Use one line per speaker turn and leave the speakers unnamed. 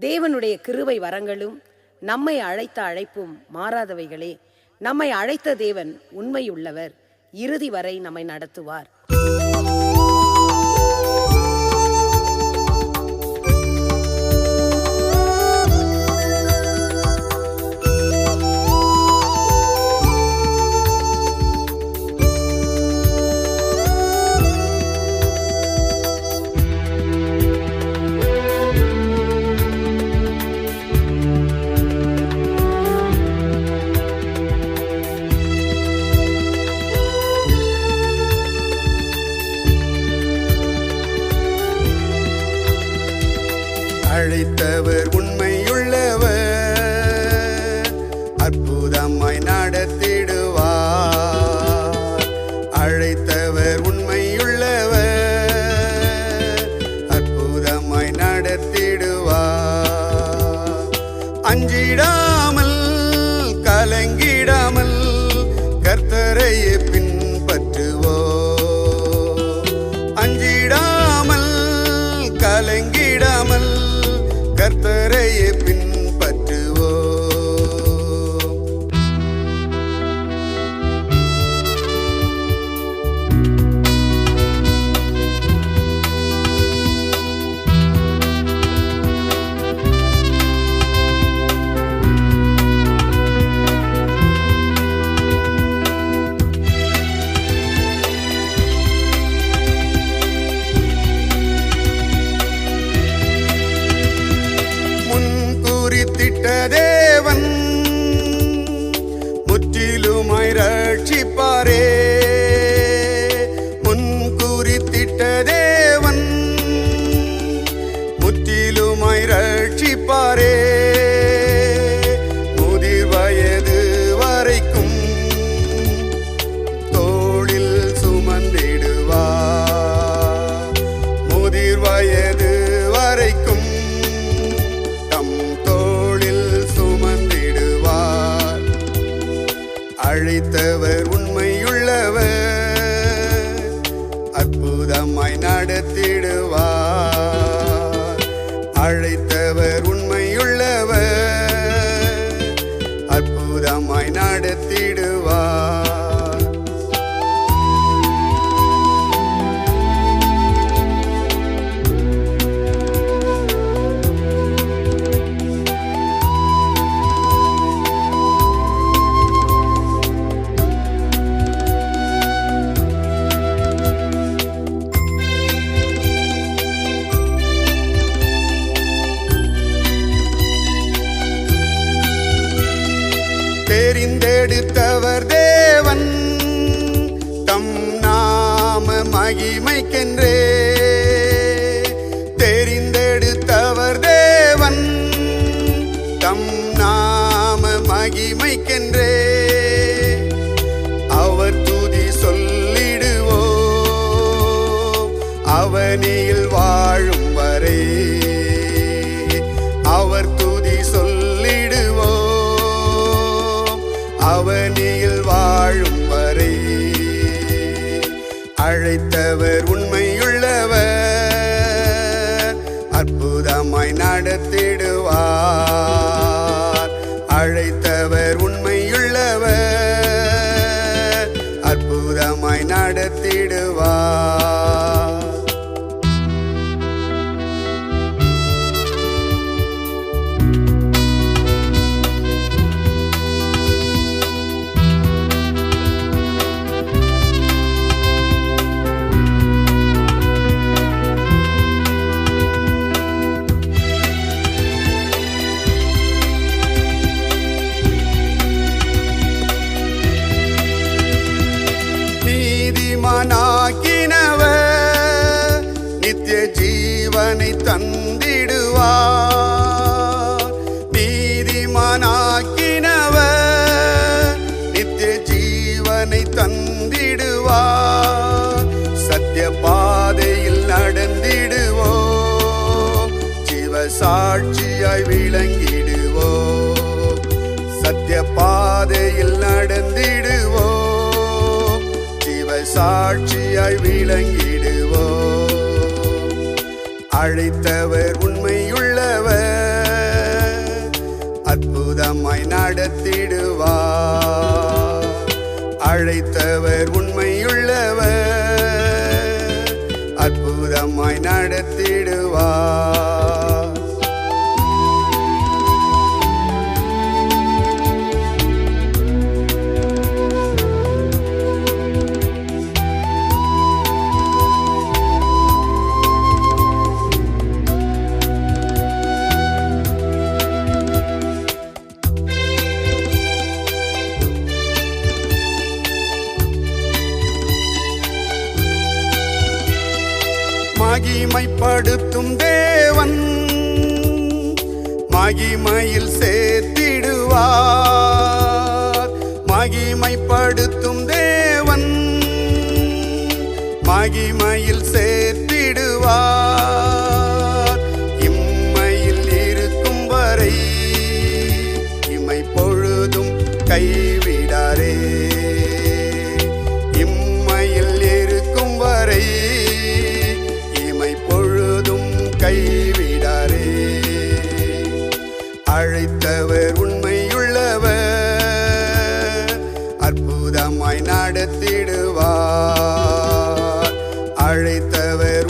தேவனுடைய கிருவை வரங்களும் நம்மை அழைத்த அழைப்பும் மாறாதவைகளே. நம்மை அழைத்த தேவன் உண்மையுள்ளவர். இறுதி வரை நம்மை நடத்துவார்.
படைத்தவர் உண்மையுள்ளவர். அற்புதமாய் நடத்திடுவார். அழைத்தவர் உண்மையுள்ளவர். அற்புதமாய் நடத்திடுவார். அஞ்சிடாமல் கலங்கிடாமல் கர்த்தரையே கர்த்தரையே பின்பற்றுவோம் அழைத்தவர். மகிமைக்கென்றே அவர் துதி சொல்லிடுவோ. அவனில் வாழும் வரை அவர் துதி சொல்லிடுவோ. அவனில் வாழும் வரை அழைத்தவர் உண்மையுள்ளவர். அற்புதமாய் நடத்திடு ஜீவனை தந்திடுவார். நீதிமானாக்கினவர் நித்திய ஜீவனை தந்திடுவார். சத்திய பாதையில் நடந்திடுவோம். ஜீவ சாட்சியாய் விளங்கிடுவோம். சத்திய பாதையில் நடந்திடுவோம். ஜீவ சாட்சியாய் விளங்கிடுவோம். அழைத்தவர் உண்மையுள்ளவர். அற்புதமாய் நடத்திடுவார். அழைத்தவர் உண்மையுள்ளவர். அற்புதமாய் நடத்திடு மகிமைப்படுத்தும் தேவன். மகிமையில் சேர்த்திடுவார். மகிமைப்படுத்தும் தேவன். மகிமையில் சேர்த்திடுவார். இம்மையில் இருக்கும் வரை இமை பொழுதும் கைவி கைவிடாரே அழைத்தவர் உண்மையுள்ளவர் அற்புதமாய் நடத்திடுவார். அழைத்தவர்